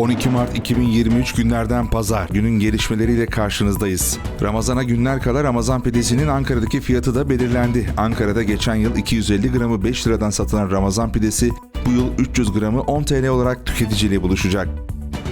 12 Mart 2023 günlerden pazar. Günün gelişmeleriyle karşınızdayız. Ramazana günler kala Ramazan pidesinin Ankara'daki fiyatı da belirlendi. Ankara'da geçen yıl 250 gramı 5 liradan satılan Ramazan pidesi bu yıl 300 gramı 10 TL olarak tüketiciliğe buluşacak.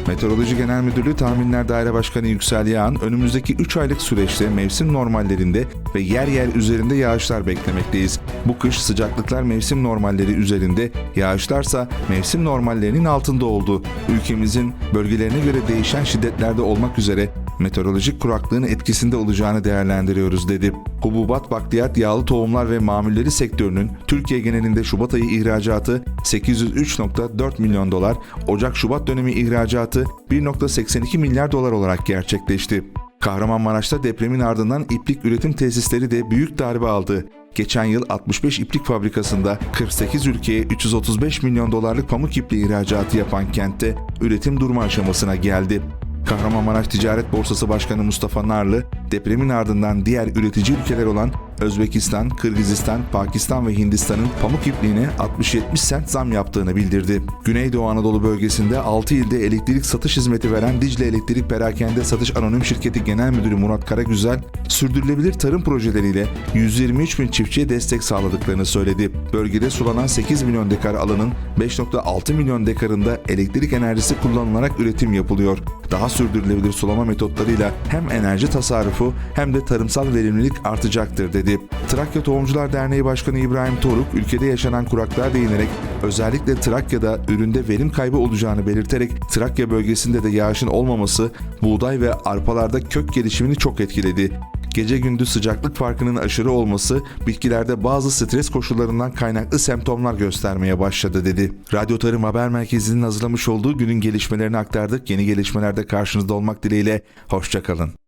Meteoroloji Genel Müdürlüğü Tahminler Daire Başkanı Yüksel Yağan, önümüzdeki 3 aylık süreçte mevsim normallerinde ve yer yer üzerinde yağışlar beklemekteyiz. Bu kış sıcaklıklar mevsim normalleri üzerinde, yağışlarsa mevsim normallerinin altında oldu. Ülkemizin bölgelerine göre değişen şiddetlerde olmak üzere meteorolojik kuraklığın etkisinde olacağını değerlendiriyoruz dedi. Hububat, bakliyat, yağlı tohumlar ve mamulleri sektörünün Türkiye genelinde Şubat ayı ihracatı 803.4 milyon dolar, Ocak-Şubat dönemi ihracatı 1.82 milyar dolar olarak gerçekleşti. Kahramanmaraş'ta depremin ardından iplik üretim tesisleri de büyük darbe aldı. Geçen yıl 65 iplik fabrikasında 48 ülkeye 335 milyon dolarlık pamuk ipliği ihracatı yapan kentte üretim durma aşamasına geldi. Kahramanmaraş Ticaret Borsası Başkanı Mustafa Narlı, depremin ardından diğer üretici ülkeler olan Özbekistan, Kırgızistan, Pakistan ve Hindistan'ın pamuk ipliğine 60-70 sent zam yaptığını bildirdi. Güneydoğu Anadolu bölgesinde 6 ilde elektrik satış hizmeti veren Dicle Elektrik Perakende Satış Anonim Şirketi Genel Müdürü Murat Karagüzel, sürdürülebilir tarım projeleriyle 123 bin çiftçiye destek sağladıklarını söyledi. Bölgede sulanan 8 milyon dekar alanın 5.6 milyon dekarında elektrik enerjisi kullanılarak üretim yapılıyor. Daha sürdürülebilir sulama metotlarıyla hem enerji tasarrufu hem de tarımsal verimlilik artacaktır dedi. Trakya Tohumcular Derneği Başkanı İbrahim Toruk, ülkede yaşanan kuraklığa değinerek özellikle Trakya'da üründe verim kaybı olacağını belirterek Trakya bölgesinde de yağışın olmaması buğday ve arpalarda kök gelişimini çok etkiledi. Gece gündüz sıcaklık farkının aşırı olması bitkilerde bazı stres koşullarından kaynaklı semptomlar göstermeye başladı dedi. Radyo Tarım Haber Merkezi'nin hazırlamış olduğu günün gelişmelerini aktardık. Yeni gelişmelerde karşınızda olmak dileğiyle. Hoşçakalın.